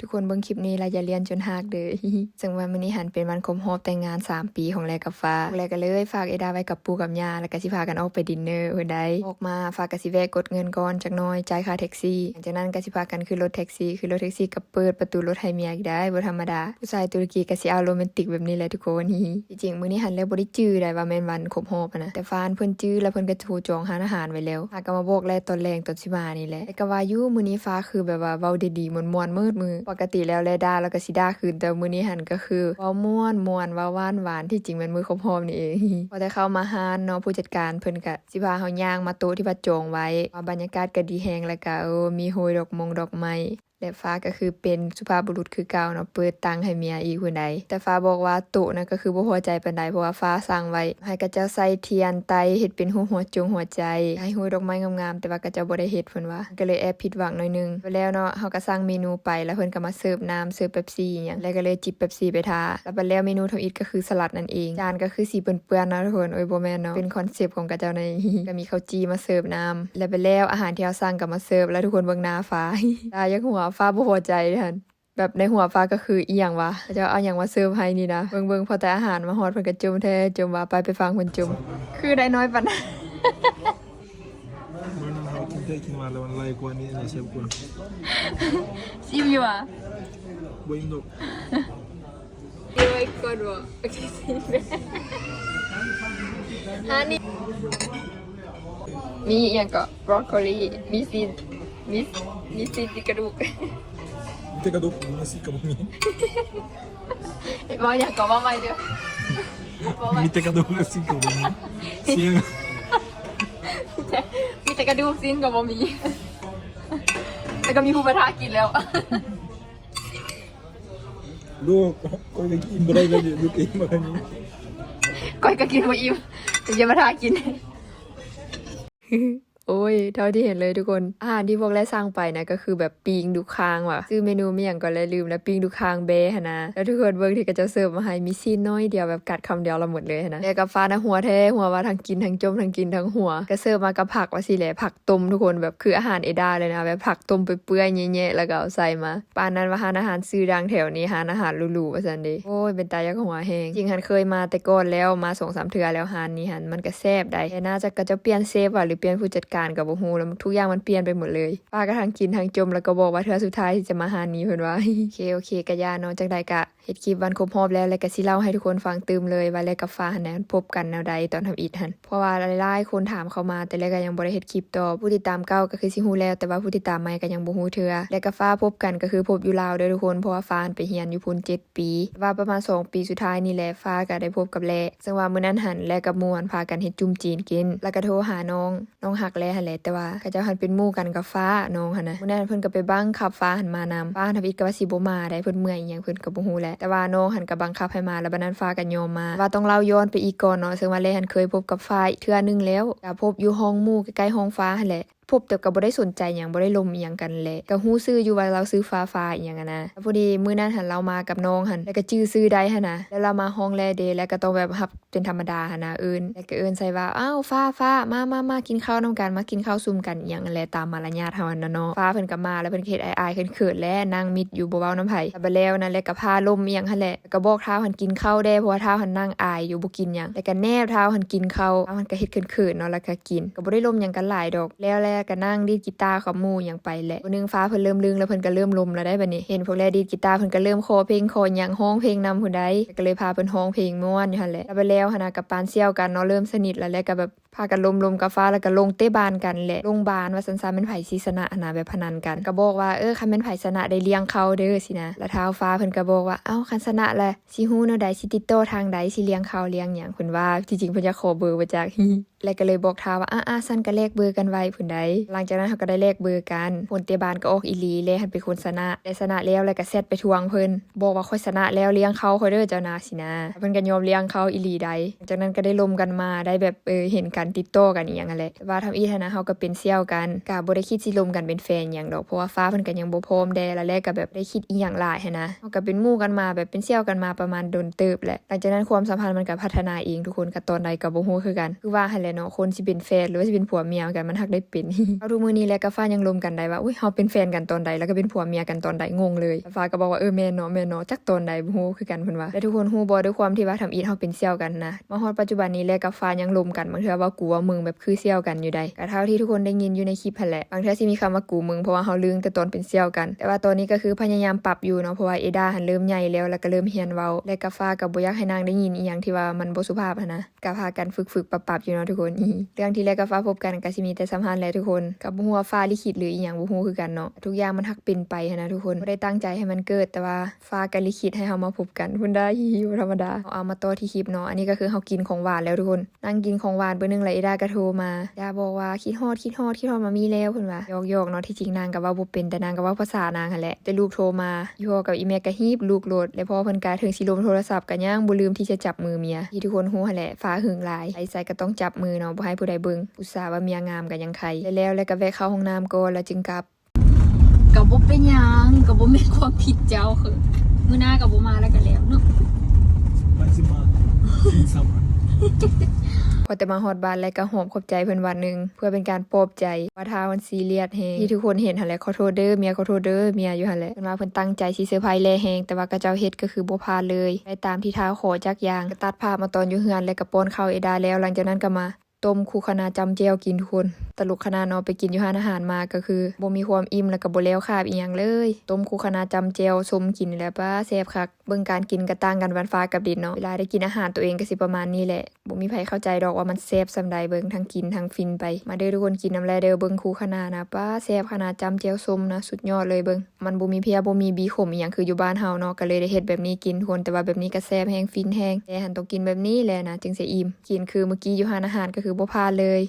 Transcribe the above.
ทุกคนเบิ่งคลิปนี้แล้วอย่าเรียนจนหักเด้อซึ่งวันมื้อนี้หันเป็นวันครบรอบแต่งงาน 3 ปีของแลกับฟ้าแลก็เลยฝากเอดาไว้กับปู่กับย่าแล้วก็สิพากันออกไปดินเนอร์เพิ่นได้ออกมาฝากก็สิแวะกดเงินก่อนจักน่อยจ่ายค่าแท็กซี่หลังจากนั้นก็สิพากันขึ้นรถแท็กซี่ขึ้นรถแท็กซี่ก็เปิดประตูรถให้เมียอีกได้บ่ธรรมดาผู้ชายตุรกีก็สิเอาโรแมนติกแบบนี้แหละทุกคนจริงมื้อนี้หันแล้วบ่ได้จื้อได้ว่าแม่นวันครบรอบนะแต่ฟานเพิ่นจื้อแล้วเพิ่นก็โทรจองร้าอาหารไว้แล้วหาก็มาบอกแลตอนแรงตอนสิมานี่แหละแต่ก็ว่าอยู่มื้อนี้ฟ้าคือแบบว่าเว้าดีๆม่วนๆมืดมือปกติแล้วแลดาแล้วก็สิด่าคืนแต่มื้อนี้หันก็คือเว้าม่วนม่วนว้าหวานหวานที่จริงมันมือครบรอมนี่เองพอได้เข้ามาหานเนาะผู้จัดการเพิ่นก็สิพาเฮาย่างมาโต๊ะที่ประจงไว้บรรยากาศก็ดีแฮงแล้วก็เออมีโหยดอกมงดอกไม้ และฟ้าก็คือเป็นสุภาพบุรุษคือเก่าเนาะเปิดตังให้เมียอีกคนใดแต่ฟ้าบอกว่าโต๊ะก็คือบ่พอใจปานใดเพราะว่าฟ้าสั่งไว้ ให้กระเจ้าใส่เทียนไตเฮ็ดเป็นหัวหัวจงหัวใจ ให้โหยดอกไม้งามๆแต่ว่ากระเจ้าบ่ได้เฮ็ดเพิ่นว่าก็เลยแอบผิดหวังหน่อยนึงไปแล้วเนาะเฮาก็สั่งเมนูไปแล้วเพิ่นก็มาเสิร์ฟน้ำเสิร์ฟเป๊ปซี่อิหยังแล้วก็เลยจิบเป๊ปซี่ไปทาแล้วบัดแล้วเมนูทำอิฐก็คือสลัดนั่นเองจานก็คือสีเปื้อนๆเนาะทุกคนโอ้ยบ่แม่นเนาะเป็นคอนเซปต์ของกระเจ้าในก็มีข้าวจีมาเสิร์ฟน้ำแล้วไปแล้วอาหารที่เราสั่งก็มาเสิร์ฟแล้วทุกคนเบิ่งหน้าฟ้าตายังหัวฟ้าบ่พอใจเด้อหั่นแบบในหัวฟ้าก็คืออีหยังวะเขาจะเอาหยังมาเสิร์ฟให้นี่นะเบิ่งๆพอแต่อาหารมาฮอดเพิ่นก็จุ่มแท้จุ่มว่าไปไปฟังเพิ่นจุ่มคือได้น้อยปานนั้นมันเอากินได้กินมาแล้วมันไล่กว่านี้ในเชฟคุณซิมอยู่อะบ่อิ่มดอกเดี๋ยวไว้ก่อนบ่โอเคซิมฮานี่มีอหย่างก็บรอกโคลีมีซีนมี มีซีนที่กระดูกมีแต่กระดูกมันสิกับมีว่าอย่างก็ว่าไม่เด้อว่าไม่มีแต่กระดูกมันสิกับมีเสียงมีแต่กระดูกซีนกับบ่มีแล้วก็มีผู้ประทากินแล้ว ลูกก็ยังกินบ่ได้เลยลูกกินบ่ได้นี่ก้อยก็กินบ่อิ่มแต่ยังมาทากิน โอ้ย เท่าที่เห็นเลยทุกคน อาหารที่พวกแรกสร้างไปนะก็คือแบบปิงดูคางว่ะชื่อเมนูไม่อย่างก่อนเลยลืมแล้วปิงดูคางเบะนะ แล้วทุกคนเบิ่งที่ก็จะเสิร์ฟมาให้มีซีนน้อยเดียวแบบกัดคำเดียวเราหมดเลยนะแล้วกับฟ้านะหัวแท้หัวว่าทั้งกินทั้งจมทั้งกินทั้งหัวก็เสิร์ฟมากับผักว่าสิแหละผักต้มทุกคนแบบคืออาหารเอดาเลยนะแบบผักต้มไปเปื่อยๆแย่ๆแล้วก็เอาใส่มาปานนั้นว่าหาอาหารซื้อดังแถวนี้หาอาหารหรูๆว่าซันเด้โอ้ยเป็นตายักหัวแหงจริงหันเคยมาแต่ก่อนแล้วมาสองสามเทื่อแล้วหานี้หันมันก็แซ่บได้แต่น่าจะก็จะเปลี่ยนเซฟว่ะหรือเปลี่ยนผู้จัดการกับบ่ฮู้แล้วทุกอย่างมันเปลี่ยนไปหมดเลยป้าก็ทั้งกินทั้งจมแล้วก็บอกว่าเทื่อสุดท้ายที่จะมาหานี้เพิ่นว่าโอเคโอเคกะยาเนาะจังใดกะเฮ็ดคลิปวันครบรอบแล้วแล้วก็สิเล่าให้ทุกคนฟังตืมเลยว่าแล้วกับฟ้าหันนะพบกันแนวใดตอนทำอีทหันเพราะว่าหลายๆคนถามเข้ามาแต่แล้วก็ยังบ่ได้เฮ็ดคลิปต่อผู้ติดตามเก่าก็คือสิฮู้แล้วแต่ว่าผู้ติดตามใหม่ก็ยังบ่ฮู้เทื่อแล้วก็ฟ้าพบกันก็คือพบอยู่ลาวเด้อทุกคนเพราะว่าฟ้าไปเรียนอยู่พุ่น7ปี ว่าประมาณ 2 ปีสุดท้ายนี่แหละฟ้าก็ได้พบกับแลซึ่งว่ามื้อนั้นหันแลกับมู่หันพากันเฮ็ดจุ่มจีนกิน แล้วก็โทรหาน้องน้องหักแลหันแหละแต่ว่าเขาเจ้าหันเป็นหมู่กันกับฟ้าน้องหันนะมื้อนั้นเพิ่นก็ไปบังคับฟ้าหันมานำฟ้าหันทำอิดก็ว่าสิบ่มาได้เพิ่นเมื่อยอีหยังเพิ่นก็บ่ฮู้แหละแต่ว่าน้องหันกับบังคับให้มาแล้วบันนั้นฟ้ากันโยมมา ว่าต้องเล่าย้อนไปอีกก่อนเนาะซึ่งว่าเลหันเคยพบกับฟ้าอีกเทื่อนึงแล้วก็พบอยู่ห้องมู่ใกล้ๆห้องฟ้าแหละ พบแต่ก็บ่ได้สนใจหยังบ่ได้ลมอีหยังกันแหละก็ฮู้ชื่ออยู่ว่าเราซื้อฟ้าฟ้าอีหยังนะแล้วพอดีมื้อนั้นหันเรามากับน้องหันแล้วก็ชื่อซื้อได้หั่นนะแล้วเรามาห้องแลเดแล้วก็ต้องแบบรับเป็นธรรมดาหั่นนะเอิ้นแล้วก็เอิ้นใส่ว่าอ้าวฟ้าฟ้ามามามากินข้าวนํกันมากินข้าวซุ่มกันอีหยังนั่นแหละตามมารยาทเฮานั่นนะเนาะฟ้าเพิ่นก็มาแล้วเพิ่นเฮ็ดอายๆเขินๆและนั่งมิดอยู่บ่เว้าน้ำไผแล้วบัดแล้วนั่นแหละก็พาลมอีหยังหั่นแหละก็บอกเท้าหันกินข้าวได้เพราะว่าเท้าหันนั่งอายอยู่บ่กินหยังแล้วก็แนบเท้าหันกินข้าวเท้าหันก็เฮ็ดเขินๆเนาะแล้วก็กินก็บ่ได้ลมหยังกันหลายดอกแล้วแลก็นั่งดีดกีตาร์กับหมู่หยังไปแหละวันหนึงฟ้าเพิ่นเริ่มลึงแล้วเพิ่นก็เริ่มลมแล้วได้บัดนี้เห็นพวกแลดีดกีตาร์เพิ่นก็เริ่มคอเพลงคอหยังฮ้องเพลงนำผู้ใดก็เลยพาเพิ่นฮ้องเพลงม่วนอยู่หั่นแหละแล้วไปแล้วหนน่ะกับปานเซี่ยวกันเนาะเริ่มสนิทแล้วแหละก็แบบพากันลมๆกับฟ้าแล้วก็ลงเตะบานกันแหละลงบานว่าซั่นๆเป็นไผสิชนะหนนะแบบพนันกันก็บอกว่าเออคันเป็นไผ่ชนะได้เลี้ยงเขาเด้อสินะแล้วเท้าฟ้าเพิ่นก็บอกว่าเอ้าคันชนะแหละสิฮู้แนวใดสิติดต่อทางใดสิเลี้ยงเขาเลี้ยงหยังเพิ่นว่าที่จริงเพิ่นจะขอเบอร์มาจากแล้วก็เลยบอกท้าว่าอ่าๆซั่นก็แลกเบอร์กันไว้พุ่นใดหลังจากนั้นเขาก็ได้แลกเบอร์กันผลเตบานก็ออกอีลีเลยหันเป็นคนชนะได้ชนะแล้วแล้วก็แซดไปทวงเพิ่นบอกว่าค่อยชนะแล้วเลี้ยงเขาค่อยเด้อเจ้านาสินะเพิ่นก็ยอมเลี้ยงเขาอีลีใดหลังจากนั้นก็ได้ลมกันมาได้แบบเออเห็นกันติดต่อกันอีหยังนั่นแหละว่าทำอีทนะเฮาก็เป็นเซี่ยวกันก็บ่ได้คิดสิลมกันเป็นแฟนหยังดอกเพราะว่าฟ้าเพิ่นก็ยังบ่พร้อมแดแล้วแรกก็แบบได้คิดอีหยังหลายหันนะเฮาก็เป็นหมู่กันมาแบบเป็นเซี่ยวกันมาประมาณโดนเติบแหละหลังจากนั้นความสัมพันธ์มันก็พัฒนาเองทุกคนก็ตอนใดก็บ่ฮู้คือกัน คือว่าหั่นแหละเนาะคนสิเป็นแฟนหรือว่าสิเป็นผัวเมียกันมันฮักได้เป็นเอาทุกมื้อนี้แหละกับฟ้ายังลมกันได้ว่าอุ้ยเฮาเป็นแฟนกันตอนใดแล้วก็เป็นผัวเมียกันตอนใดงงเลยฟ้าก็บอกว่าเออแม่นเนาะแม่นเนาะจักตอนใดบ่ฮู้คือกันเพิ่นว่าและทุกคนฮู้บ่ด้วยความที่ว่าทำอีทเฮาเป็นเสี่ยวกันนะมาฮอดปัจจุบันนี้แหละกับฟ้ายังลมกันบางเทื่อว่ากูว่ามึงแบบคือเสี่ยวกันอยู่ใดก็เท่าที่ทุกคนได้ยินอยู่ในคลิปแหละบางเทื่อสิมีคำว่ากูมึงเพราะว่าเฮาลืมแต่ตอนเป็นเสี่ยวกัน แต่ว่าตอนนี้ก็คือพยายามปรับอยู่เนาะเพราะว่าเอดาหันเริ่มใหญ่แล้วแล้วก็เริ่มเฮียนเว้าและกาฟ้ากับบ่อยากให้นางได้ยินอีหยังที่ว่ามันบ่สุภาพนะก็พากันฝึกๆปรับๆอยู่เนาะทุกคนเรื่องที่แรกกับฟ้าพบกันก็สิมีแต่สัมพันธ์และทุกคนกับบ่ฮู้ว่าฟ้าลิขิตหรืออีหยังบ่ฮู้คือกันเนาะทุกอย่างมันฮักเป็นไปนะทุกคนบ่ได้ตั้งใจให้มันเกิดแต่ว่าฟ้าก็ลิขิตให้เฮามาพบกันพุ่นได้ฮิวธรรมดาเอาเอามาต่อที่คลิปเนาะอันนี้ก็คือเฮากินของหวานแล้วทุกคน นั่งกินของหวานเบอร์หนึงแล้วเอดาก็โทรมาดาบอกว่าคิดฮอดคิดฮอดคิดฮอดมามีแล้วเพิ่นว่าหยอกๆเนาะที่จริงนางก็เว้าบ่เป็นแต่นางก็เว้าภาษานางหั่นแหละแต่ลูกโทรมาอีพ่อกับอีแม่ก็ฮีบลูกโลดแล้วพอเพิ่นกาถึงสิลมโทรศัพท์ก็ย่างบ่ลืมที่จะจับมือเมียที่ทุกคนฮู้หั่นแหละฟ้าหึงหลายไอ้ใส่ก็ต้องจับมือเนาะบ่ให้ผู้ใดเบิ่งอุตส่าห์ว่าเมียงามก็ยังใครแล้วแล้วก็แวะเข้าห้องน้ำก่อนแล้วจึงกลับกับบ่เป็นหยังกับบ่แม่นความผิดเจ้าคือมื้อหน้ากับบ่มาแล้วก็แล้วเนาะไปสิมาสี่สามวันพอแต่มาฮอดบ้านแล้วก็หอมขอบใจเพิ่นวันหนึง เพื่อเป็นการปลอบใจว่าถ้ามันซีเรียสแฮงที่ทุกคนเห็นหั่นแหละขอโทษเด้อเมียขอโทษเด้อเมียอยู่หั่นแหละเพิ่นว่าเพิ่นตั้งใจสิเซอร์ไพรส์แลแฮงแต่ว่ากระเจ้าเฮ็ดก็คือบ่พลาดเลยไปตามที่ท้าขอจักอย่างก็ตัดภาพมาตอนอยู่เฮือนแล้วก็ป้อนข้าวเอดาแล้ว หลังจากนั้นก็มา ต้มคูคณะจำเจียวกินทุกคน ตลกขนาดเนาะไปกินอยู่ร้านอาหารมาก็คือบ่มีความอิ่มแล้วก็บ่แล้วคาบอีหยังเลย ต้มคูคณะจำเจียวสมกินแล้วป้าแซ่บคักเบิ่งการกินก็ต่างกันวันฟ้ากับดินเนาะเวลาได้กินอาหารตัวเองก็สิประมาณนี้แหละบ่มีไผเข้าใจดอกว่ามันแซ่บซำใดเบิ่งทั้งกินทั้งฟินไป มาเด้อทุกคนกินน้ำแลเด้อเบิ่งคูคณะนะป้าแซ่บขนาจำเจียวส้มนะสุดยอดเลยเบิ่งมันบ่มีเพียบ่มีบีขมอีหยังคืออยู่บ้านเฮาเนาะก็เลยได้เฮ็ดแบบนี้กินทุกคนแต่ว่าแบบนี้ก็แซ่บแฮงฟินแฮงแต่หันต้องกินแบบนี้แหละนะจึงสิอิ่มกินคือเมื่อกี้อยู่ร้านอาหารก็คือบ่พลานเลย